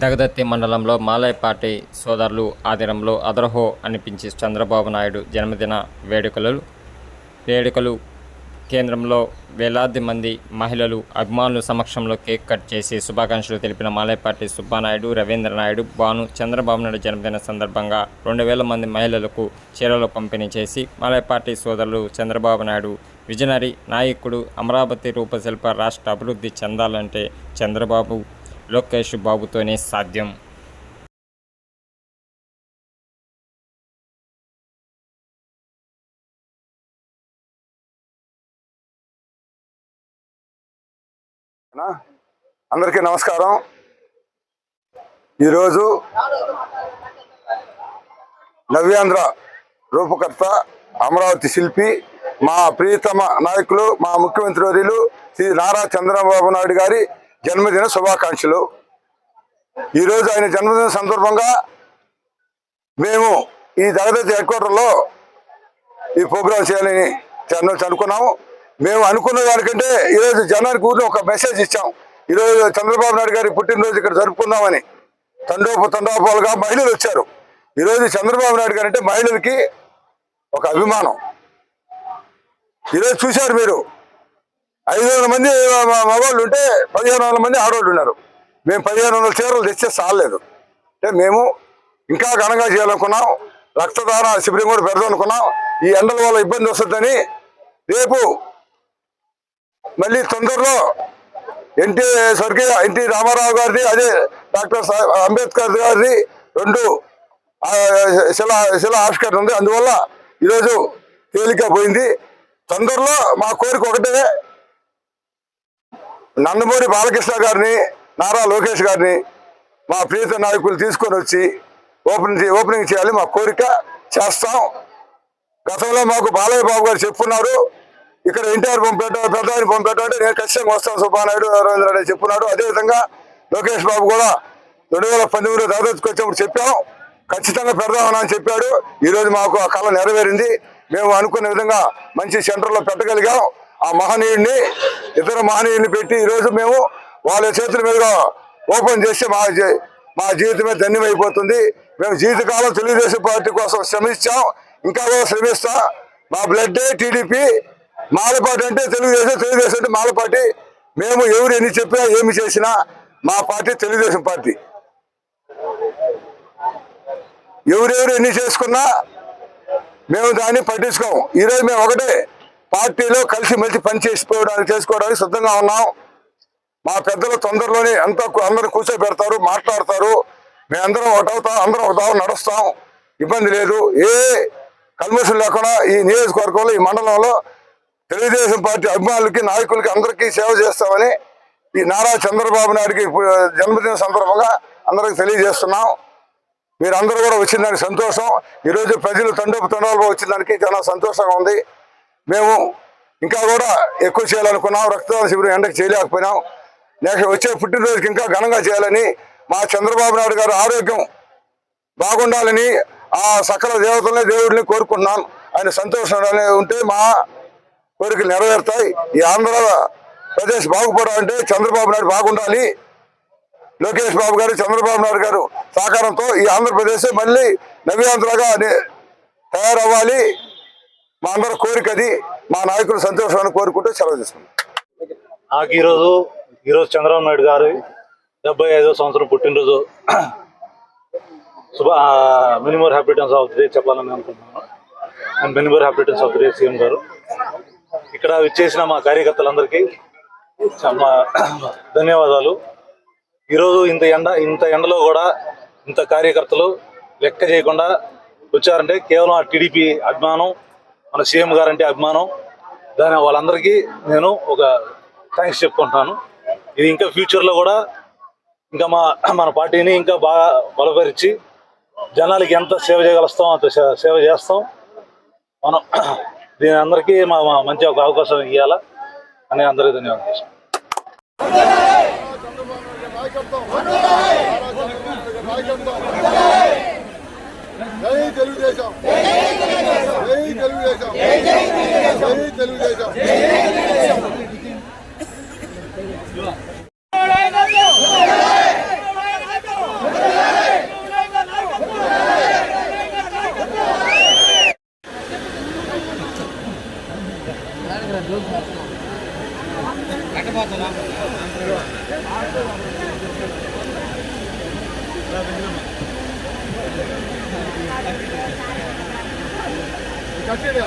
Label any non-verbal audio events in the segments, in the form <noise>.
దగదత్తి మండలంలో మాలయపాటి సోదరులు ఆధ్వర్యంలో అదరహో అనిపించి చంద్రబాబు నాయుడు జన్మదిన వేడుకలు వేడుకలు. కేంద్రంలో వేలాది మంది మహిళలు అభిమానుల సమక్షంలో కేక్ కట్ చేసి శుభాకాంక్షలు తెలిపిన మాలయపాటి సుబ్బానాయుడు రవీంద్ర నాయుడు భాను చంద్రబాబు నాయుడు జన్మదిన సందర్భంగా రెండు వేల మంది మహిళలకు చీరలు పంపిణీ చేసి మాలయపాటి సోదరులు చంద్రబాబు నాయుడు విజనరీ నాయకుడు అమరావతి రూపశిల్ప రాష్ట్ర అభివృద్ధి చెందాలంటే చంద్రబాబు లోకేష్ బాబుతోనే సాధ్యం. అందరికీ నమస్కారం. ఈరోజు నవ్యాంధ్ర రూపకర్త అమరావతి శిల్పి మా ప్రియతమ నాయకులు మా ముఖ్యమంత్రి వర్యులు శ్రీ నారా చంద్రబాబు నాయుడు గారి జన్మదిన శుభాకాంక్షలు. ఈరోజు ఆయన జన్మదిన సందర్భంగా మేము ఈ తరగతి హెడ్ క్వార్టర్లో ఈ ప్రోగ్రాం చేయాలని జనం అనుకున్నాము మేము అనుకున్న దానికంటే ఈరోజు జనానికి ఊరిలో ఒక మెసేజ్ ఇచ్చాం. ఈరోజు చంద్రబాబు నాయుడు గారి పుట్టినరోజు ఇక్కడ జరుపుకుందామని. తండోపు తండోపాలుగా మహిళలు వచ్చారు. ఈరోజు చంద్రబాబు నాయుడు గారు అంటే మహిళలకి ఒక అభిమానం. ఈరోజు చూశారు మీరు ఐదు వందల మంది మగవాళ్ళు ఉంటే పదిహేను వందల మంది ఆడవాళ్ళు ఉన్నారు. మేము పదిహేను వందల చీరలు తెచ్చే చాలలేదు అంటే మేము ఇంకా ఘనంగా చేయాలనుకున్నాం. రక్తదాన శిబిరం కూడా పెడదాం అనుకున్నాం. ఈ ఎండల వల్ల ఇబ్బంది వస్తుందని రేపు మళ్ళీ తొందరలో ఎన్టీ స్వర్గీయ ఎన్టీ రామారావు గారిది అదే డాక్టర్ సాహెబ్ అంబేద్కర్ గారిది రెండు శిలా శిలా ఆవిష్కరణ ఉంది. అందువల్ల ఈరోజు తేలిక పోయింది. తొందరలో మా కోరిక ఒకటే నందమూరి బాలకృష్ణ గారిని నారా లోకేష్ గారిని మా ప్రీత నాయకులు తీసుకొని వచ్చి ఓపెనింగ్ చే- ఓపెనింగ్ చేయాలి మా కోరిక చేస్తాం. గతంలో మాకు బాలయ్య బాబు గారు చెప్పున్నారు ఇక్కడ ఎన్టీఆర్ పంపేట పెద్దాయని పంపేట అంటే నేను ఖచ్చితంగా వస్తాను సుబ్బానాయుడు రవీంద్ర రెడ్డి చెప్పున్నాడు అదేవిధంగా లోకేష్ బాబు కూడా రెండు వేల పంతొమ్మిదిలో దాదాపుకి వచ్చినప్పుడు చెప్పాం. ఖచ్చితంగా పెడదామని అని చెప్పాడు. ఈరోజు మాకు ఆ కళ నెరవేరింది. మేము అనుకున్న విధంగా మంచి సెంటర్లో పెట్టగలిగాం. ఆ మహనీయుడిని ఇతర మహనీయుడిని పెట్టి ఈరోజు మేము వాళ్ళ చేతుల మీదుగా ఓపెన్ చేస్తే మా మా జీవితమే ధన్యమైపోతుంది. మేము జీవితకాలం తెలుగుదేశం పార్టీ కోసం శ్రమించాం ఇంకా కూడా శ్రమిస్తా. మా బ్లడ్ టీడీపీ మాలపాటి అంటే తెలుగుదేశం తెలుగుదేశం అంటే మాలపాటి. మేము ఎవరు ఎన్ని చెప్పినా ఏమి చేసినా మా పార్టీ తెలుగుదేశం పార్టీ. ఎవరెవరు ఎన్ని చేసుకున్నా మేము దాన్ని పట్టించుకోము. ఈరోజు మేము ఒకటే పార్టీలో కలిసి మెలిసి పని చేసుకోవడానికి చేసుకోవడానికి సిద్ధంగా ఉన్నాం. మా పెద్దలు తొందరలోనే అంతా అందరూ కూర్చోబెడతారు మాట్లాడతారు. మేమందరం ఒకటవుతాం అందరం ఒక నడుస్తాం. ఇబ్బంది లేదు. ఏ కల్మషన్ లేకుండా ఈ నియోజకవర్గంలో ఈ మండలంలో తెలుగుదేశం పార్టీ అభిమానులకి నాయకులకి అందరికీ సేవ చేస్తామని ఈ నారా చంద్రబాబు నాయుడికి జన్మదిన సందర్భంగా అందరికి తెలియజేస్తున్నాం. మీరందరూ కూడా వచ్చిన దానికి సంతోషం. ఈరోజు ప్రజలు తండ్రి తండాలుగా వచ్చిన దానికి చాలా సంతోషంగా ఉంది. మేము ఇంకా కూడా ఎక్కువ చేయాలనుకున్నాం రక్తదాన శిబిరం ఎండకు చేయలేకపోయినాం. నెక్స్ట్ వచ్చే పుట్టినరోజుకి ఇంకా ఘనంగా చేయాలని మా చంద్రబాబు నాయుడు గారు ఆరోగ్యం బాగుండాలని ఆ సకల దేవతల్ని దేవుడిని కోరుకున్నాం ఆయన సంతోషం ఉంటే మా కోరికలు నెరవేరుతాయి. ఈ ఆంధ్ర ప్రదేశ్ బాగుపడాలంటే చంద్రబాబు నాయుడు బాగుండాలి. లోకేష్ బాబు గారు చంద్రబాబు నాయుడు గారు సహకారంతో ఈ ఆంధ్రప్రదేశ్ మళ్ళీ నవ్యాంధ్రగా తయారవ్వాలి. మా అందరి కోరిక అది మా నాయకులు సంతోషాన్ని కోరుకుంటూ సెలవు తీసుకున్నాం నాకు ఈరోజు ఈరోజు చంద్రబాబు నాయుడు గారి డెబ్బై ఐదో సంవత్సరం పుట్టినరోజు. శుభ మినిమర్ హ్యాపీటెన్స్ ఆఫ్ డే చెప్పాలని అనుకుంటున్నాను. అండ్ మినిమర్ హ్యాపీటెన్స్ ఆఫ్ డే సీఎం గారు. ఇక్కడ విచ్చేసిన మా కార్యకర్తలందరికీ ధన్యవాదాలు. ఈరోజు ఇంత ఎండ ఇంత ఎండలో కూడా ఇంత కార్యకర్తలు లెక్క చేయకుండా వచ్చారంటే కేవలం ఆ టీడీపీ అభిమానం మన సీఎం గారంటే అభిమానం. దాని వాళ్ళందరికీ నేను ఒక థ్యాంక్స్ చెప్పుకుంటున్నాను ఇది ఇంకా ఫ్యూచర్లో కూడా ఇంకా మా మన పార్టీని ఇంకా బాగా బలపరిచి జనాలకి ఎంత సేవ చేయగలుస్తాం అంత సేవ చేస్తాం. మనం <clears throat> దీని అందరికీ మా మంచి ఒక అవకాశం ఇవ్వాలా అని అందరికీ ధన్యవాదాలు జై తెలుగుదేశం. జై తెలుగుదేశం. జై తెలుగుదేశం. కట్టపోతున్నా Gracias.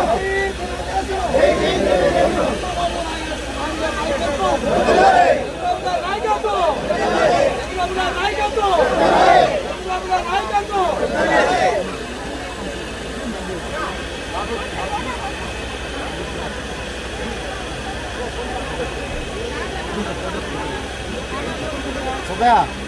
对啊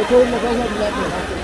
Oturma kazandı.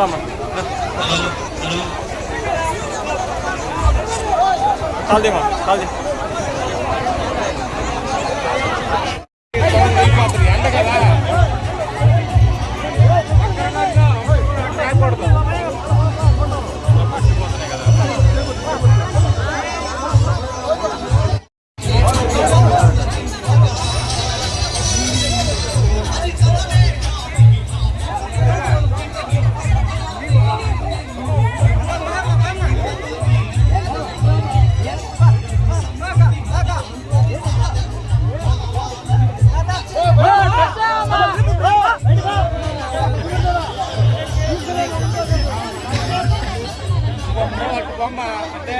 转吧，来，他地方，地方。బొమ్మ అంటే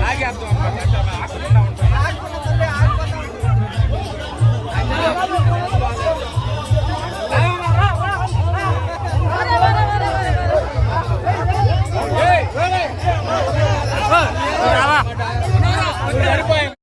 లాగేస్తాం అక్కడ ఉంటాం